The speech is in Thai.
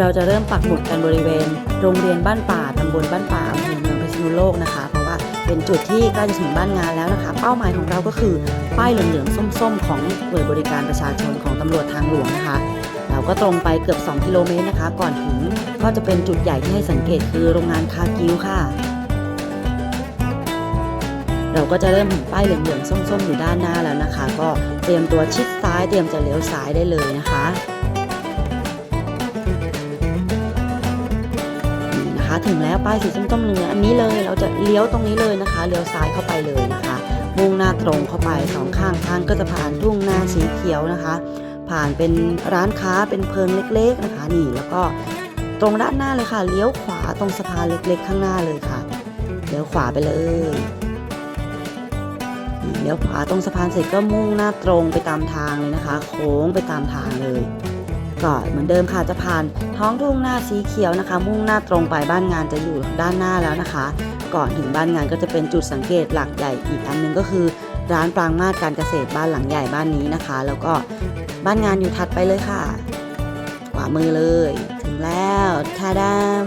เราจะเริ่มปักหมุดกันบริเวณ โรงเรียนบ้านป่าตำบลบ้านป่าอำเภอเมืองพิษณุโลกนะคะ เพราะว่าเป็นจุดที่ใกล้จะถึงบ้านงานแล้วนะคะ เป้าหมายของเราก็คือป้ายเหลืองๆส้ม ๆ ของหน่วยบริการประชาชนของตำรวจทางหลวงนะคะ เราก็ตรงไปเกือบ 2 กิโลเมตรนะคะ ก่อนถึงก็จะเป็นจุดใหญ่ที่ให้สังเกตคือโรงงานคากิวค่ะเราก็จะเริ่มเห็นป้ายเหลืองๆส้มๆอยู่ด้านหน้าแล้วนะคะ ก็เตรียมตัวชิดซ้ายเตรียมจะเลี้ยวซ้ายได้เลยนะคะ ถึงแล้วป้ายสีส้มๆเหลืองอันนี้เลยเราจะเลี้ยวตรงนี้เลยนะคะเลี้ยวซ้ายเข้าไปเลยนะคะ มุ่งหน้าตรงเข้าไปสองข้างทางก็จะผ่านทุ่งนาสีเขียวนะคะ ผ่านเป็นร้านค้าเป็นเพิงเล็กๆนะคะนี่แล้วก็ตรงด้านหน้าเลยค่ะ เลี้ยวขวาตรงสะพานเล็กๆ ข้างหน้าเลยค่ะเลี้ยวขวาไปเลยนี่เลี้ยวขวาตรงสะพานเสร็จก็มุ่งหน้าตรงไปตามทางเลยนะคะ โค้งไปตามทางเลย ก็เหมือนเดิมค่ะจะผ่านท้องทุ่งหน้าสีเขียวนะคะ มุ่งหน้าตรงไปบ้านงานจะอยู่ด้านหน้าแล้วนะคะ ก่อนถึงบ้านงานก็จะเป็นจุดสังเกตหลักใหญ่อีกอันหนึงก็คือ ร้านปรางมาศการเกษตรบ้านหลังใหญ่บ้านนี้นะคะ แล้วก็บ้านงานอยู่ถัดไปเลยค่ะขวามือเลย ถึงแล้วทาดาม